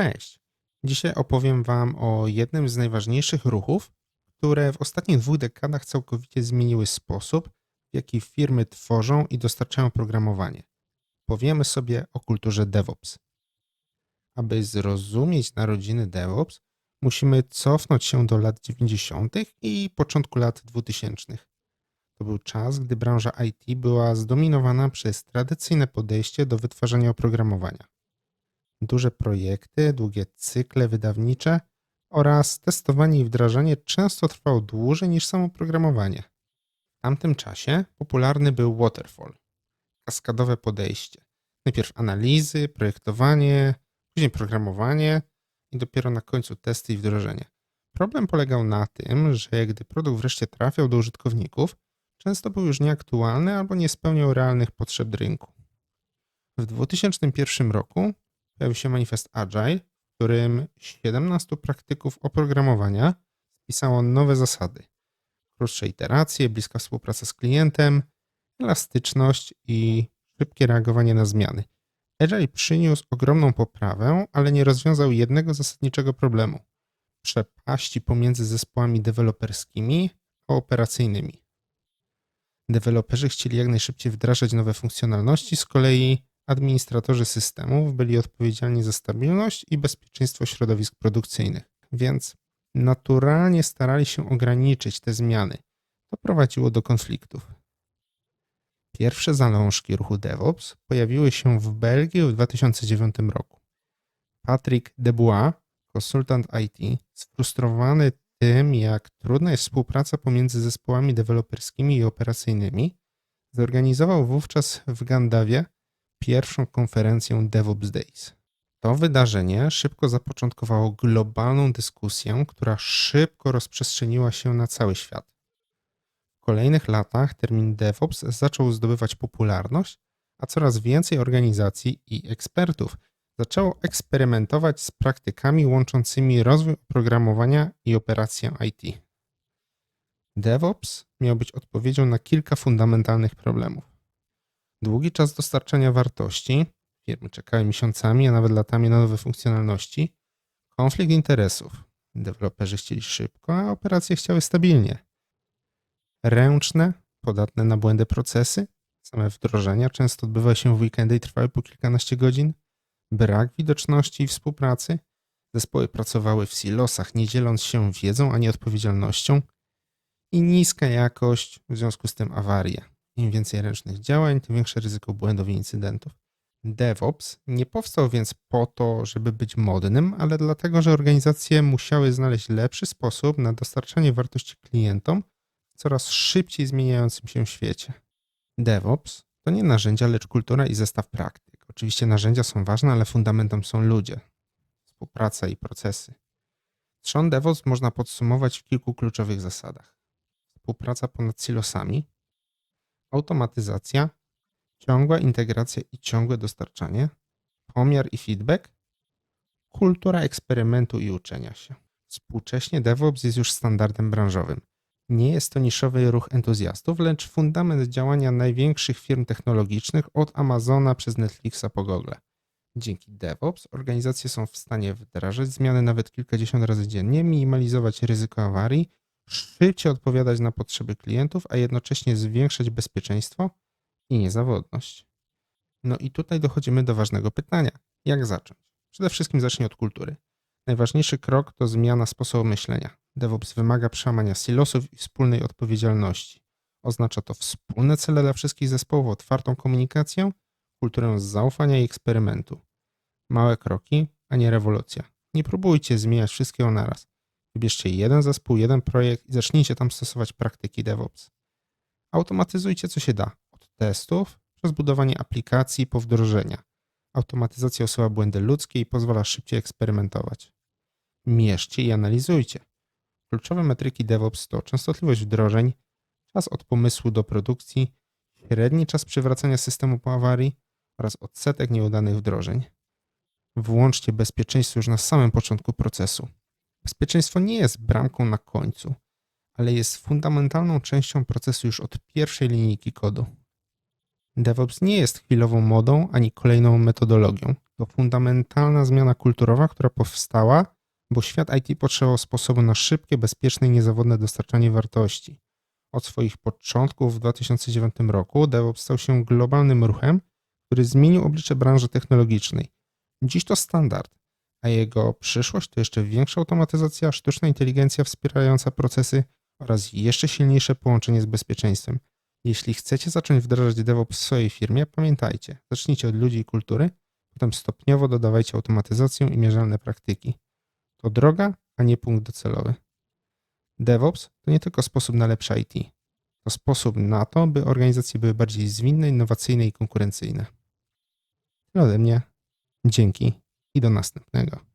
Cześć. Dzisiaj opowiem Wam o jednym z najważniejszych ruchów, które w ostatnich dwóch dekadach całkowicie zmieniły sposób, w jaki firmy tworzą i dostarczają programowanie. Powiemy sobie o kulturze DevOps. Aby zrozumieć narodziny DevOps, musimy cofnąć się do lat 90. i początku lat 2000. To był czas, gdy branża IT była zdominowana przez tradycyjne podejście do wytwarzania oprogramowania duże projekty, długie cykle wydawnicze oraz testowanie i wdrażanie często trwało dłużej niż samo programowanie. W tamtym czasie popularny był waterfall, kaskadowe podejście. Najpierw analizy, projektowanie, później programowanie i dopiero na końcu testy i wdrożenie. Problem polegał na tym, że gdy produkt wreszcie trafiał do użytkowników, często był już nieaktualny albo nie spełniał realnych potrzeb rynku. W 2001 roku pojawił się manifest Agile, w którym 17 praktyków oprogramowania spisało nowe zasady. Krótsze iteracje, bliska współpraca z klientem, elastyczność i szybkie reagowanie na zmiany. Agile przyniósł ogromną poprawę, ale nie rozwiązał jednego zasadniczego problemu przepaści pomiędzy zespołami deweloperskimi a operacyjnymi. Deweloperzy chcieli jak najszybciej wdrażać nowe funkcjonalności, z kolei administratorzy systemów byli odpowiedzialni za stabilność i bezpieczeństwo środowisk produkcyjnych, więc naturalnie starali się ograniczyć te zmiany. To prowadziło do konfliktów. Pierwsze zalążki ruchu DevOps pojawiły się w Belgii w 2009 roku. Patrick Debois, konsultant IT, sfrustrowany tym, jak trudna jest współpraca pomiędzy zespołami deweloperskimi i operacyjnymi, zorganizował wówczas w Gandawie pierwszą konferencję DevOps Days. To wydarzenie szybko zapoczątkowało globalną dyskusję, która szybko rozprzestrzeniła się na cały świat. W kolejnych latach termin DevOps zaczął zdobywać popularność, a coraz więcej organizacji i ekspertów zaczęło eksperymentować z praktykami łączącymi rozwój oprogramowania i operację IT. DevOps miał być odpowiedzią na kilka fundamentalnych problemów. Długi czas dostarczania wartości, firmy czekały miesiącami, a nawet latami na nowe funkcjonalności, konflikt interesów. Deweloperzy chcieli szybko, a operacje chciały stabilnie. Ręczne, podatne na błędy procesy, same wdrożenia często odbywały się w weekendy i trwały po kilkanaście godzin. Brak widoczności i współpracy. Zespoły pracowały w silosach, nie dzieląc się wiedzą ani odpowiedzialnością. I niska jakość, w związku z tym awarie. Im więcej ręcznych działań, tym większe ryzyko błędów i incydentów. DevOps nie powstał więc po to, żeby być modnym, ale dlatego, że organizacje musiały znaleźć lepszy sposób na dostarczanie wartości klientom w coraz szybciej zmieniającym się świecie. DevOps to nie narzędzia, lecz kultura i zestaw praktyk. Oczywiście narzędzia są ważne, ale fundamentem są ludzie, współpraca i procesy. Trzon DevOps można podsumować w kilku kluczowych zasadach. Współpraca ponad silosami, automatyzacja, ciągła integracja i ciągłe dostarczanie, pomiar i feedback, kultura eksperymentu i uczenia się. Współcześnie DevOps jest już standardem branżowym. Nie jest to niszowy ruch entuzjastów, lecz fundament działania największych firm technologicznych od Amazona przez Netflixa po Google. Dzięki DevOps organizacje są w stanie wdrażać zmiany nawet kilkadziesiąt razy dziennie, minimalizować ryzyko awarii szybciej odpowiadać na potrzeby klientów, a jednocześnie zwiększać bezpieczeństwo i niezawodność. No i tutaj dochodzimy do ważnego pytania: jak zacząć? Przede wszystkim zacznij od kultury. Najważniejszy krok to zmiana sposobu myślenia. DevOps wymaga przełamania silosów i wspólnej odpowiedzialności. Oznacza to wspólne cele dla wszystkich zespołów, otwartą komunikację, kulturę zaufania i eksperymentu. Małe kroki, a nie rewolucja. Nie próbujcie zmieniać wszystkiego naraz. Wybierzcie jeden zespół, jeden projekt i zacznijcie tam stosować praktyki DevOps. Automatyzujcie co się da, od testów przez budowanie aplikacji po wdrożenia. Automatyzacja usuwa błędy ludzkie i pozwala szybciej eksperymentować. Mierzcie i analizujcie. Kluczowe metryki DevOps to częstotliwość wdrożeń, czas od pomysłu do produkcji, średni czas przywracania systemu po awarii oraz odsetek nieudanych wdrożeń. Włączcie bezpieczeństwo już na samym początku procesu. Bezpieczeństwo nie jest bramką na końcu, ale jest fundamentalną częścią procesu już od pierwszej linijki kodu. DevOps nie jest chwilową modą ani kolejną metodologią. To fundamentalna zmiana kulturowa, która powstała, bo świat IT potrzebował sposobu na szybkie, bezpieczne i niezawodne dostarczanie wartości. Od swoich początków w 2009 roku DevOps stał się globalnym ruchem, który zmienił oblicze branży technologicznej. Dziś to standard, a jego przyszłość to jeszcze większa automatyzacja, sztuczna inteligencja wspierająca procesy oraz jeszcze silniejsze połączenie z bezpieczeństwem. Jeśli chcecie zacząć wdrażać DevOps w swojej firmie, pamiętajcie, zacznijcie od ludzi i kultury, potem stopniowo dodawajcie automatyzację i mierzalne praktyki. To droga, a nie punkt docelowy. DevOps to nie tylko sposób na lepsze IT. To sposób na to, by organizacje były bardziej zwinne, innowacyjne i konkurencyjne. Tyle ode mnie. Dzięki do następnego.